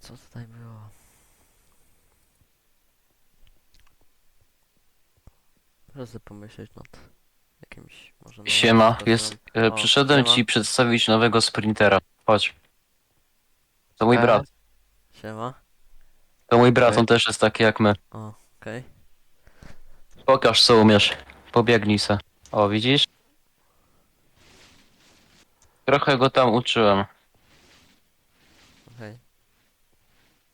co tutaj było? Proszę pomyśleć nad jakimś może nowym Siema, sposobem. jest, e, O, przyszedłem siema. ci przedstawić nowego sprintera. Chodź. To mój E? brat. Siema. To mój brat, on też jest taki jak my. O, okej. Pokaż co umiesz. Pobiegnij se. O, widzisz? Trochę go tam uczyłem. Okej.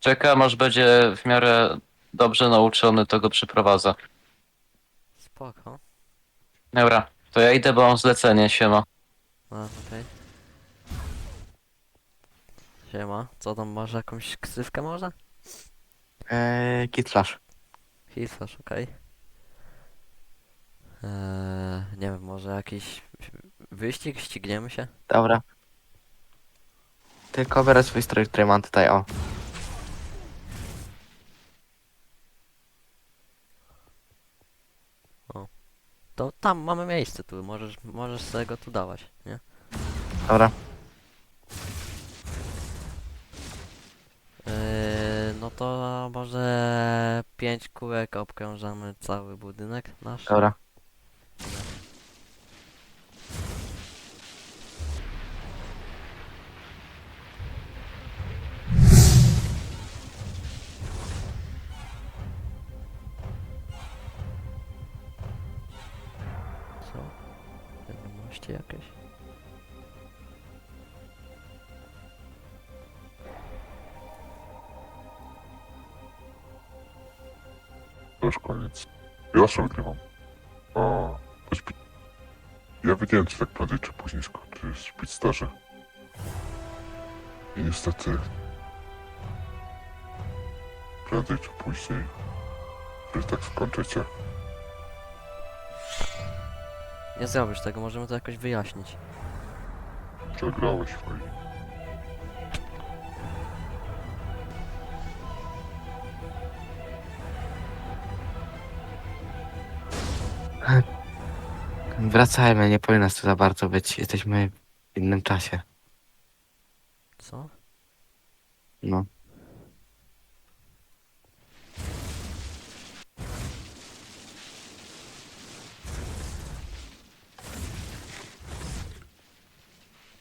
Czekam aż będzie w miarę dobrze nauczony, to go przyprowadzę. Spoko. Dobra, to ja idę, bo mam zlecenie, siema. A, okej. Siema. Co tam, masz jakąś ksywkę może? Eee, Kid Flash. Hitlerz, okej. Eee, nie wiem, może jakiś wyścig, ścigniemy się? Dobra. Tylko biorę swój strój, który mam tutaj, o. To tam mamy miejsce tu, możesz, możesz sobie go tu dawać, nie? Dobra. Eee, no to może pięć kółek obkrążamy cały budynek nasz. Dobra. Wiadomości jakieś? To już koniec. Ja zawsze wygrywam. A, to spi... Ja wiedziałem, czy tak prędzej czy później skończy Speedsterze. I niestety... Prędzej czy później... Wy tak skończycie. Nie zrobisz tego, możemy to jakoś wyjaśnić. Przegrałeś, Fej. Wracajmy, nie powinno nas tu za bardzo być. Jesteśmy w innym czasie. Co? No.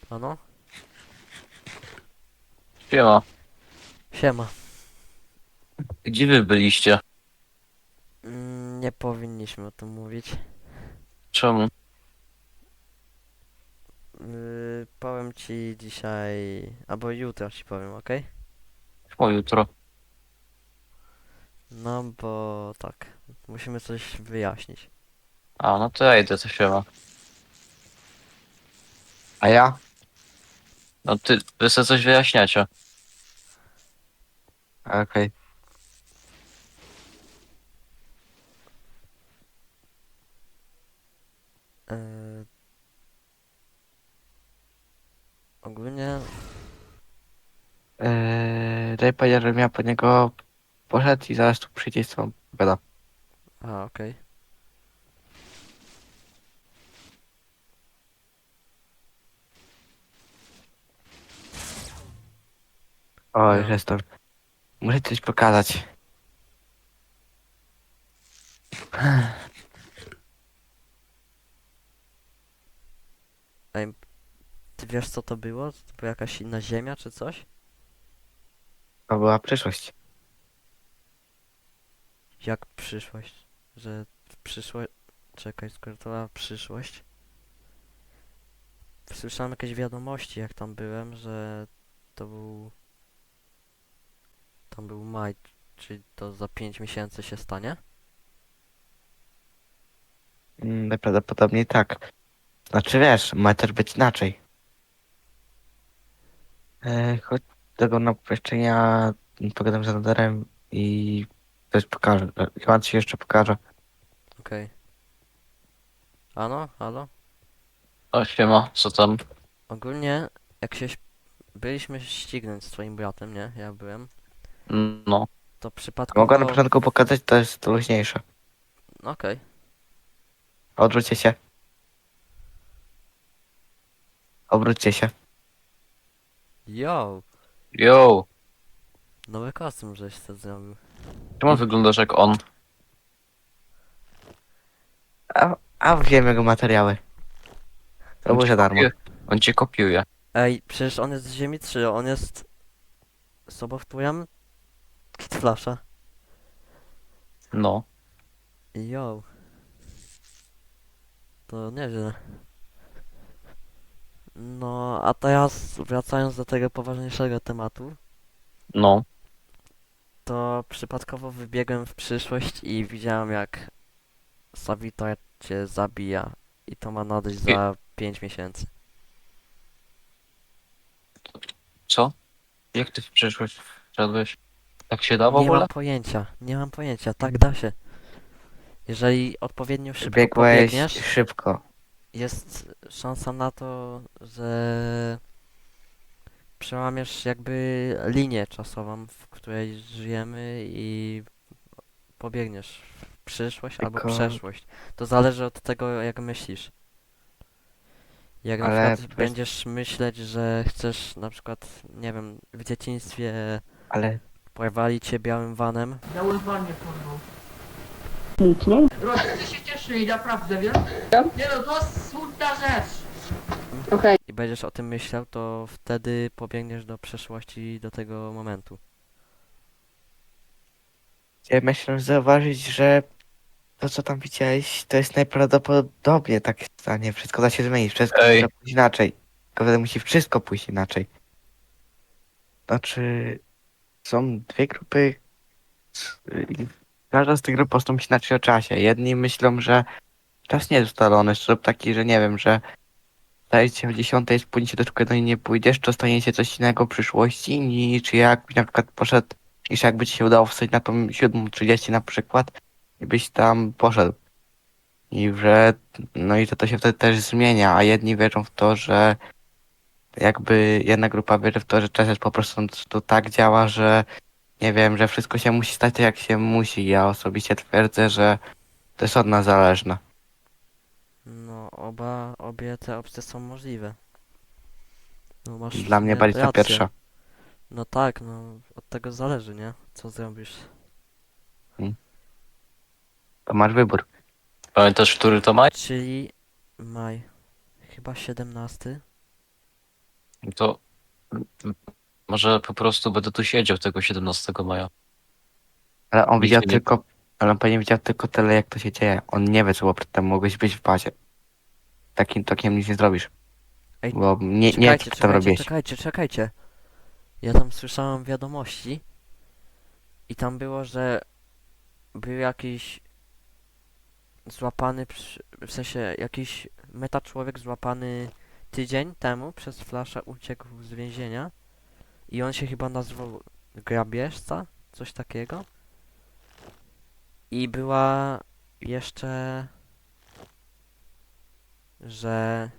Ano? Siema. Siema. Gdzie wy byliście? Mm, nie powinniśmy o tym mówić. Czemu? Yy, powiem ci dzisiaj, albo jutro ci powiem, okej? O, jutro. No bo tak, musimy coś wyjaśnić. A, no to ja idę, to siema. A ja? No ty, wy sobie coś wyjaśniacie. Okej. Yy, ogólnie, Eee, Jay powiedział, że ja po niego poszedł i zaraz tu przyjdzie i z tobą gada. a okej. O, No. już jestem. Muszę coś pokazać. Ej, ty wiesz co to było? To była jakaś inna ziemia czy coś? To była przyszłość. Jak przyszłość? Że przyszłość... Czekaj, skoro to była przyszłość. Słyszałem jakieś wiadomości jak tam byłem, że to był... Tam był maj, czyli to za 5 miesięcy się stanie? Mm, Najprawdopodobniej tak. Znaczy wiesz, ma też być inaczej. E, chodź do tego na pomieszczenia, pogadam z Nadarem i coś pokażę. Chyba ci jeszcze pokażę. Okej. Ano? Halo? O, siema, co tam? Ogólnie, jak się... ś- Byliśmy ścignąć z twoim bratem, nie? Ja byłem. No. To przypadkowo... Mogę na początku pokazać, to jest luźniejsze. Okej. Odwróćcie się. Obróćcie się. Yo! Yo! Nowy kostium żeś sobie zrobił. Czemu wyglądasz jak on? A, a wiem jego materiały. To było za darmo. kopiuje. On cię kopiuje. Ej, przecież on jest z Ziemi 3, on jest sobowtórem Kid Flasha. No. Yo. To nieźle. No, a teraz wracając do tego poważniejszego tematu, No. to przypadkowo wybiegłem w przyszłość i widziałem jak Savita cię zabija i to ma nadejść za 5 miesięcy. Co? Jak ty w przyszłość wszedłeś? Tak się da w Nie ogóle? mam pojęcia, nie mam pojęcia, tak da się. Jeżeli odpowiednio szybko Biegłeś pobiegniesz, szybko. jest szansa na to, że przełamiesz jakby linię czasową, w której żyjemy i pobiegniesz w przyszłość albo Tylko- przeszłość. To zależy od tego, jak myślisz. Jak na Ale przykład powiedz- będziesz myśleć, że chcesz na przykład, nie wiem, w dzieciństwie Ale porwali cię białym vanem, Biały van mnie porwał. Nie? Rodzice się cieszyli, naprawdę, wiesz? Nie no, to jest smutna rzecz. Okej. i będziesz o tym myślał, to wtedy pobiegniesz do przeszłości, do tego momentu. ja myślę zauważyć, że to co tam widziałeś, to jest najprawdopodobniej tak się stanie. Wszystko da się zmienić, wszystko Ej. może pójść inaczej. Tylko wtedy musi wszystko pójść inaczej. Znaczy, są dwie grupy. i Każda z tych grup postąpi inaczej o czasie. Jedni myślą, że czas nie jest ustalony, sposób taki, że nie wiem, że się w dziesiątej, spóźnicie do szkoły, no i nie pójdziesz, to stanie się coś innego w przyszłości, niż jak na przykład poszedł, niż jakby ci się udało wstać na tą 7.30 na przykład i byś tam poszedł. I że, no i to, to się wtedy też zmienia, a jedni wierzą w to, że jakby jedna grupa wierzy w to, że czas jest po prostu to tak działa, że nie wiem, że wszystko się musi stać tak, jak się musi. Ja osobiście twierdzę, że to jest od nas zależne. No, oba, obie te opcje są możliwe. No, masz Dla mnie bardziej ta rację. pierwsza. No tak, no, od tego zależy, nie? Co zrobisz. To masz wybór. Pamiętasz, który to maj? Czyli maj. Chyba 17. To może po prostu będę tu siedział tego 17 maja. Ale on widział nie- tylko, ale on pewnie widział tylko tyle, jak to się dzieje. On nie wie, co było przedtem. Mogłeś być w bazie. Takim tokiem nic nie zrobisz. Ej, Bo nie, nie czekajcie, co tam czekajcie, robiłeś. czekajcie, czekajcie. Ja tam słyszałem wiadomości i tam było, że był jakiś złapany, przy- w sensie jakiś meta człowiek złapany tydzień temu przez Flasha uciekł z więzienia i on się chyba nazywał grabieżca, coś takiego. I była jeszcze, że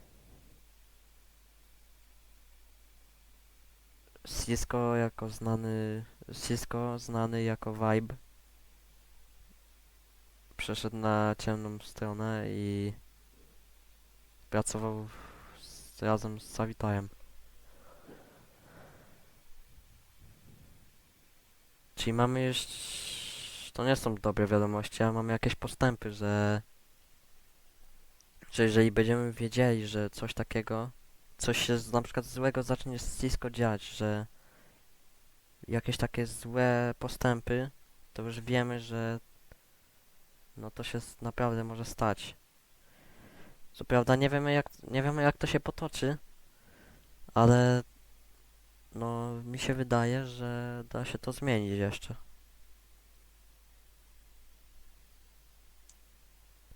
Cisco jako znany, Cisco znany jako Vibe przeszedł na ciemną stronę i pracował z, razem z Savitajem. Czyli mamy już... To nie są dobre wiadomości, a mamy jakieś postępy, że... Że jeżeli będziemy wiedzieli, że coś takiego coś się na przykład złego zacznie z Cisco dziać, że jakieś takie złe postępy, to już wiemy, że no to się naprawdę może stać. Co prawda nie wiemy jak, nie wiemy jak to się potoczy, ale no mi się wydaje, że da się to zmienić jeszcze.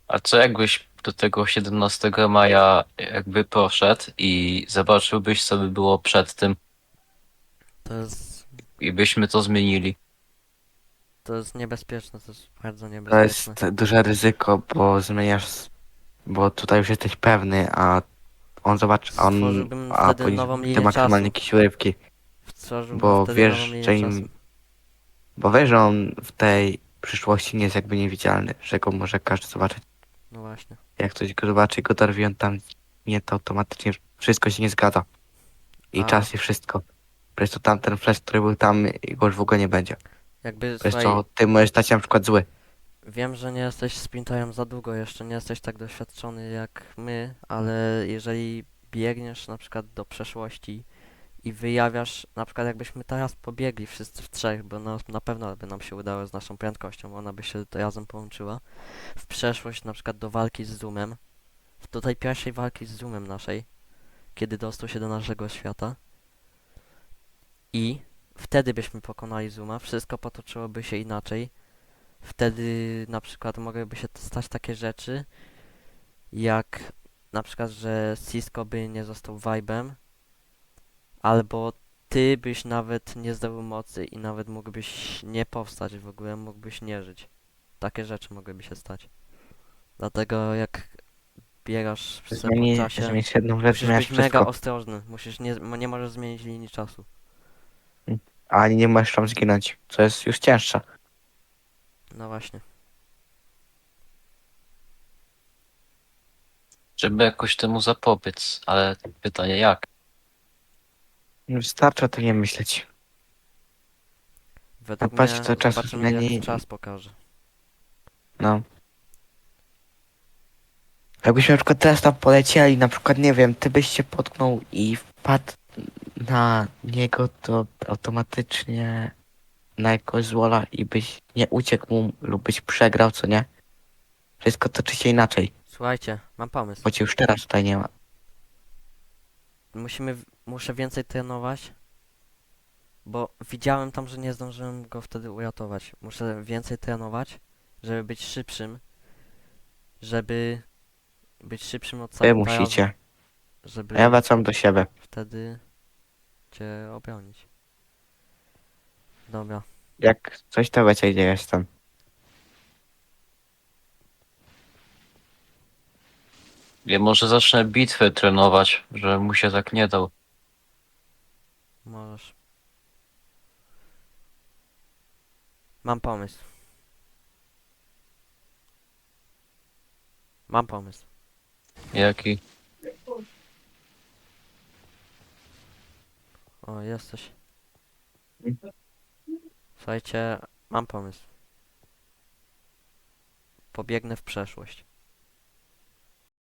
A co jakbyś do tego 17 maja jakby poszedł i zobaczyłbyś, co by było przed tym To jest, i byśmy to zmienili? to jest niebezpieczne, to jest bardzo To niebezpieczne. jest duże ryzyko, bo zmieniasz, bo tutaj już jesteś pewny, a on zobacz, on, Stworzyłbym a wtedy później nową te linię maksymalnie czasu. jakieś urywki, Stworzyłbym bo wtedy wiesz, nową linię że czasu. im, bo wiesz, że on w tej przyszłości nie jest jakby niewidzialny, że go może każdy zobaczyć. No właśnie. Jak ktoś go zobaczy i go dorwie, on tam nie, to automatycznie wszystko się nie zgadza. I A. czas i wszystko. Przez to tamten flash, który był tam, go już w ogóle nie będzie. Jakby, Przez słuchaj, to ty możesz stać się na przykład zły. Wiem, że nie jesteś sprinterem za długo, jeszcze nie jesteś tak doświadczony jak my, ale jeżeli biegniesz na przykład do przeszłości i wyjawiasz, na przykład jakbyśmy teraz pobiegli wszyscy w trzech, bo no, na pewno by nam się udało z naszą prędkością, ona by się razem połączyła, w przeszłość na przykład do walki z Zoomem, do tej pierwszej walki z Zoomem naszej, kiedy dostał się do naszego świata i wtedy byśmy pokonali Zooma, wszystko potoczyłoby się inaczej, wtedy na przykład mogłyby się stać takie rzeczy, jak na przykład, że Cisco by nie został Vibem, albo ty byś nawet nie zdobył mocy i nawet mógłbyś nie powstać w ogóle, mógłbyś nie żyć. Takie rzeczy mogłyby się stać. Dlatego jak biegasz w Zmieni, czasie, zmienić jedną rzecz, musisz być mega wszystko. ostrożny. Musisz nie, nie możesz zmienić linii czasu. Ani nie możesz tam zginąć, co jest już cięższe. No właśnie. Żeby jakoś temu zapobiec, ale pytanie jak? Wystarczy o tym nie myśleć. Według patrz, mnie co czas zobaczymy zmieni- jak czas pokaże. No. Jakbyśmy na przykład teraz tam polecieli, na przykład, nie wiem, ty byś się potknął i wpadł na niego, to automatycznie na jakoś złola i byś nie uciekł mu lub byś przegrał, co nie? Wszystko toczy się inaczej, Słuchajcie, mam pomysł. bo cię już teraz tutaj nie ma. Musimy, w- muszę więcej trenować, bo widziałem tam, że nie zdążyłem go wtedy uratować. Muszę więcej trenować, żeby być szybszym, żeby być szybszym od Wy samego musicie. żeby ja wracam do siebie. wtedy cię obronić. Dobra, Jak coś to wiecie, gdzie jestem. Ja może zacznę bitwy trenować, że mu się tak nie dał. możesz. Mam pomysł. Mam pomysł. Jaki? O, jesteś. Słuchajcie, mam pomysł. Pobiegnę w przeszłość.